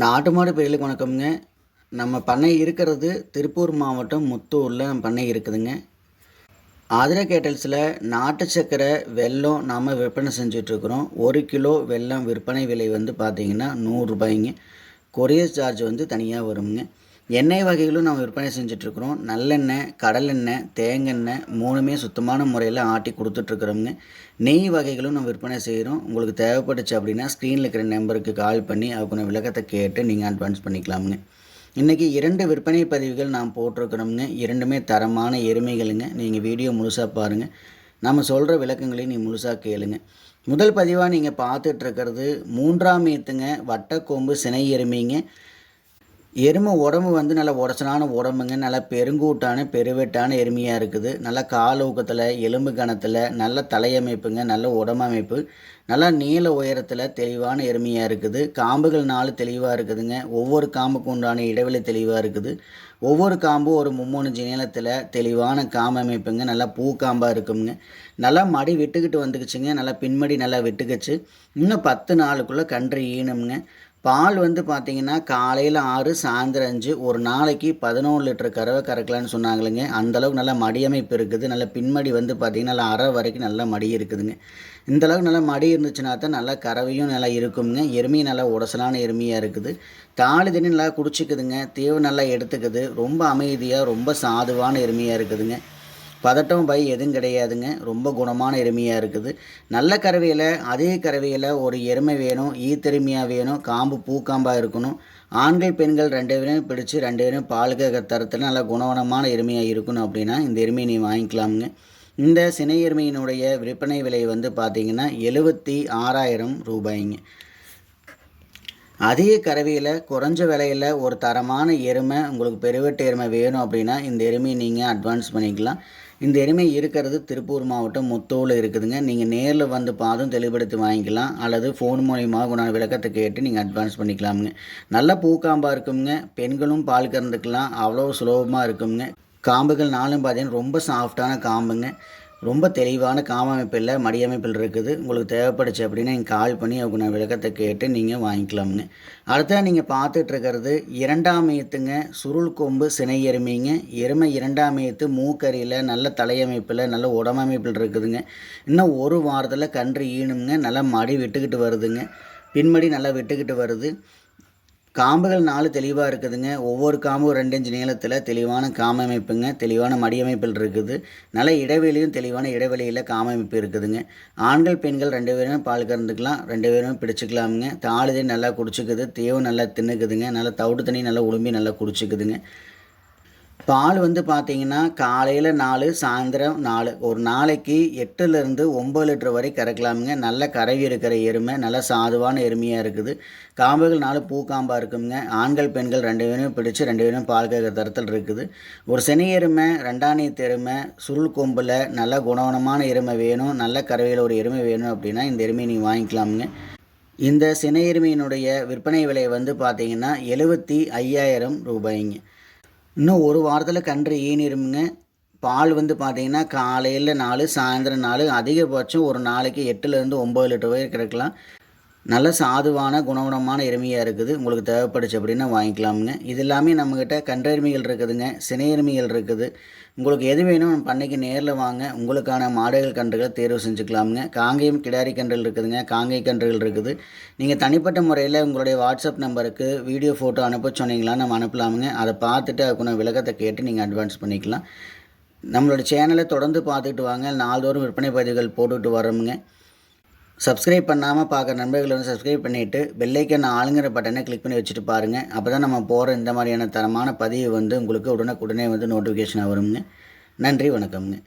நாட்டு மாடு பெரியலுக்கு வணக்கம்ங்க. நம்ம பண்ணை இருக்கிறது திருப்பூர் மாவட்டம் முத்தூரில் நம்ம பண்ணை இருக்குதுங்க. ஆதிரா கேட்டல்ஸில் நாட்டு சக்கரை வெல்லம் நாம் விற்பனை செஞ்சிட்ருக்குறோம். ஒரு கிலோ வெல்லம் விற்பனை விலை வந்து பார்த்திங்கன்னா நூறுரூபாய்ங்க கொரியர் சார்ஜ் வந்து தனியாக வருங்க எண்ணெய் வகைகளும் நம்ம விற்பனை செஞ்சிட்ருக்குறோம். நல்லெண்ணெய் கடலெண்ணெய் தேங்கெண்ணெய் மூணுமே சுத்தமான முறையில் ஆட்டி கொடுத்துட்ருக்குறோங்க நெய் வகைகளும் நம்ம விற்பனை செய்கிறோம் உங்களுக்கு தேவைப்பட்டுச்சு அப்படின்னா ஸ்க்ரீனில் இருக்கிற நம்பருக்கு கால் பண்ணி அதுக்குள்ள விளக்கத்தை கேட்டு நீங்கள் அட்வான்ஸ் பண்ணிக்கலாமுங்க. இன்றைக்கி இரண்டு விற்பனை பதிவுகள் நாம் போட்டிருக்கிறோமுங்க. இரண்டுமே தரமான எருமைகளுங்க. நீங்கள் வீடியோ முழுசாக பாருங்கள் நம்ம சொல்கிற விளக்கங்களையும் நீ முழுசாக கேளுங்க. முதல் பதிவாக நீங்கள் பார்த்துட்ருக்கிறது மூன்றாம் ஏத்துங்க வட்டக்கோம்பு சினை எருமைங்க. எருமை உடம்பு வந்து நல்ல உடச்சலான உடம்புங்க நல்லா பெருங்கூட்டான பெருவெட்டான எருமையாக இருக்குது. நல்லா கால் ஊக்கத்தில் எலும்பு கணத்தில் நல்ல தலையமைப்புங்க நல்ல உடம்பமைப்பு நல்லா நீள உயரத்தில் தெளிவான எருமையாக இருக்குது. காம்புகள் நாலு தெளிவாக இருக்குதுங்க. ஒவ்வொரு காம்புக்கு உண்டான இடைவெளி தெளிவாக இருக்குது. ஒவ்வொரு காம்பும் ஒரு மும்மூணு நீளத்தில் தெளிவான காம்பமைப்புங்க நல்லா பூ காம்பாக இருக்குங்க. நல்லா மடி விட்டுக்கிட்டு வந்துக்குச்சுங்க. நல்லா பின்மடி நல்லா விட்டுக்குச்சு. இன்னும் பத்து நாளுக்குள்ளே கன்று ஈனுங்க பால் வந்து பார்த்திங்கன்னா காலையில் ஆறு சாயந்தரம் அஞ்சு ஒரு நாளைக்கு பதினோரு லிட்டர் கறவை கறக்கலான்னு சொன்னாங்களுங்க. அந்தளவுக்கு நல்லா மடியமைப்பு இருக்குது. நல்ல பின்மடி வந்து பார்த்திங்கன்னா நல்லா அரை வரைக்கும் நல்லா மடி இருக்குதுங்க. இந்தளவுக்கு நல்லா மடி இருந்துச்சுன்னா தான் நல்லா கறவையும் நல்லா இருக்குங்க எருமையும் நல்லா உடசலான எருமையாக இருக்குது. தாலி தண்ணி நல்லா குடிச்சிக்குதுங்க. தீவு நல்லா எடுத்துக்குது. ரொம்ப அமைதியாக ரொம்ப சாதுவான எருமையாக இருக்குதுங்க. பதட்டம் பை எதுவும் கிடையாதுங்க. ரொம்ப குணமான எருமையாக இருக்குது. நல்ல கறவையில் அதே கறவையில் ஒரு எருமை வேணும் ஈத்தெருமையாக வேணும் காம்பு பூக்காம்பாக இருக்கணும். ஆண்கள் பெண்கள் ரெண்டு பேரும் பிடிச்சி ரெண்டு பேரும் பாலுக்கு தரத்தில் நல்ல குணவனமான எருமையாக இருக்கணும் அப்படின்னா இந்த எருமையை நீ வாங்கிக்கலாமுங்க. இந்த சினை எருமையினுடைய விற்பனை விலை வந்து பார்த்திங்கன்னா எழுபத்தி ஆறாயிரம் ரூபாய்ங்க. அதிக கறவையில் குறைஞ்ச விலையில் ஒரு தரமான எருமை உங்களுக்கு பெருவெட்டு எருமை வேணும் அப்படின்னா இந்த எருமையை நீங்கள் அட்வான்ஸ் பண்ணிக்கலாம். இந்த எருமை இருக்கிறது திருப்பூர் மாவட்டம் முத்தோவில் இருக்குதுங்க. நீங்கள் நேரில் வந்து பார்த்தும் தெளிவுபடுத்தி வாங்கிக்கலாம். அல்லது ஃபோன் மூலியமாக உண்டான விளக்கத்தை கேட்டு நீங்கள் அட்வான்ஸ் பண்ணிக்கலாமுங்க. நல்ல பூக்காம்பாக இருக்குங்க பெண்களும் பால் கறந்துக்கலாம். அவ்வளோ சுலபமாக இருக்குங்க காம்புகள் நாளும் பார்த்தீங்கன்னா ரொம்ப சாஃப்டான காம்புங்க. ரொம்ப தெளிவான காமமைப்பில் மடியமைப்பில் இருக்குது. உங்களுக்கு தேவைப்படுச்சு அப்படின்னா நீங்கள் கால் பண்ணி அவங்க நான் விளக்கத்தை கேட்டு நீங்கள் வாங்கிக்கலாம்னு. அடுத்ததாக நீங்கள் பார்த்துட்ருக்கிறது இரண்டாம் மையத்துங்க சுருள் கொம்பு சினை எருமைங்க. எருமை இரண்டாம் மையத்து மூக்கறியில் நல்ல தலையமைப்பில் நல்ல உடம்பமைப்பில் இருக்குதுங்க. இன்னும் ஒரு வாரத்தில் கன்று ஈணுங்க நல்லா மடி விட்டுக்கிட்டு வருதுங்க. பின்மடி நல்லா விட்டுக்கிட்டு வருது. காம்புகள் நாலு தெளிவாக இருக்குதுங்க. ஒவ்வொரு காம்பும் ரெண்டு இன்ச்சு நீளத்தில் தெளிவான காமமைப்புங்க. தெளிவான மடியமைப்பில் இருக்குது. நல்ல இடைவெளியும் தெளிவான இடைவெளியில் காமமைப்பு இருக்குதுங்க. ஆண்கள் பெண்கள் ரெண்டு பேரும் பால் கறந்துக்கலாம். ரெண்டு பேரும் பிடிச்சிக்கலாமுங்க. தாளுதே நல்லா குடிச்சிக்குது. தேவை நல்லா தின்னுக்குதுங்க. நல்லா தவிடு தண்ணி நல்லா உளும்பி நல்லா குடிச்சிக்குதுங்க. பால் வந்து பார்த்தீங்கன்னா காலையில் நாலு சாயந்தரம் நாலு. ஒரு நாளைக்கு எட்டுலேருந்து ஒம்பது லிட்டர் வரை கறக்கலாமுங்க. நல்ல கறவி இருக்கிற எருமை நல்ல சாதுவான எருமையாக இருக்குது. காம்புகள் நாலு பூக்காம்பாக இருக்குங்க. ஆண்கள் பெண்கள் ரெண்டு பேரும் பிடிச்சி ரெண்டு பேரும் பால் கேட்குற தரத்தில் இருக்குது. ஒரு செனி எருமை ரெண்டாணியத்து எருமை சுருள் கொம்பில் நல்ல குணவனமான எருமை வேணும். நல்ல கறவையில் ஒரு எருமை வேணும் அப்படின்னா இந்த எருமையை நீங்கள் வாங்கிக்கலாமுங்க. இந்த சினை எருமையினுடைய விற்பனை விலை வந்து பார்த்தீங்கன்னா எழுபத்தி ஐயாயிரம் ரூபாய்ங்க. இன்னும் ஒரு வாரத்தில் கன்று ஈனிருமுங்க. பால் வந்து பார்த்திங்கன்னா காலையில் நாலு சாயந்தரம் நாலு அதிகபட்சம் ஒரு நாளைக்கு எட்டுலேருந்து ஒம்பது லிட்டர் வரை கிடைக்கலாம். நல்ல சாதுவான குணகுணமான எருமையாக இருக்குது. உங்களுக்கு தேவைப்படுச்சு அப்படின்னா வாங்கிக்கலாமுங்க. இது எல்லாமே நம்மக்கிட்ட கன்றெருமைகள் இருக்குதுங்க சினை எருமைகள் இருக்குது. உங்களுக்கு எது வேணும் பண்ணைக்கு நேரில் வாங்க. உங்களுக்கான மாடுகள் கன்றுகள் தேர்வு செஞ்சுக்கலாமுங்க. காங்கேயம் கிடாரி கன்றுகள் இருக்குதுங்க காங்கை கன்றுகள் இருக்குது. நீங்கள் தனிப்பட்ட முறையில் உங்களுடைய வாட்ஸ்அப் நம்பருக்கு வீடியோ ஃபோட்டோ அனுப்ப சொன்னீங்களா நம்ம அனுப்பலாமுங்க. அதை பார்த்துட்டு அதுக்குன விளக்கத்தை கேட்டு நீங்கள் அட்வான்ஸ் பண்ணிக்கலாம். நம்மளோட சேனலை தொடர்ந்து பார்த்துட்டு வாங்க. நாள்தோறும் விற்பனை பதிவுகள் போட்டுட்டு வரோமுங்க சப்ஸ்கிரைப் பண்ணாமல் பார்க்குற நண்பர்கள் வந்து சப்ஸ்கிரைப் பண்ணிவிட்டு பெல்லைக்கன் ஆளுங்கிற பட்டனை கிளிக் பண்ணி வச்சுட்டு பாருங்கள் அப்போ தான் நம்ம போகிற இந்த மாதிரியான தரமான பதிவு வந்து உங்களுக்கு உடனுக்குடனே வந்து நோட்டிஃபிகேஷனாக வருங்க. நன்றி வணக்கம்ங்க.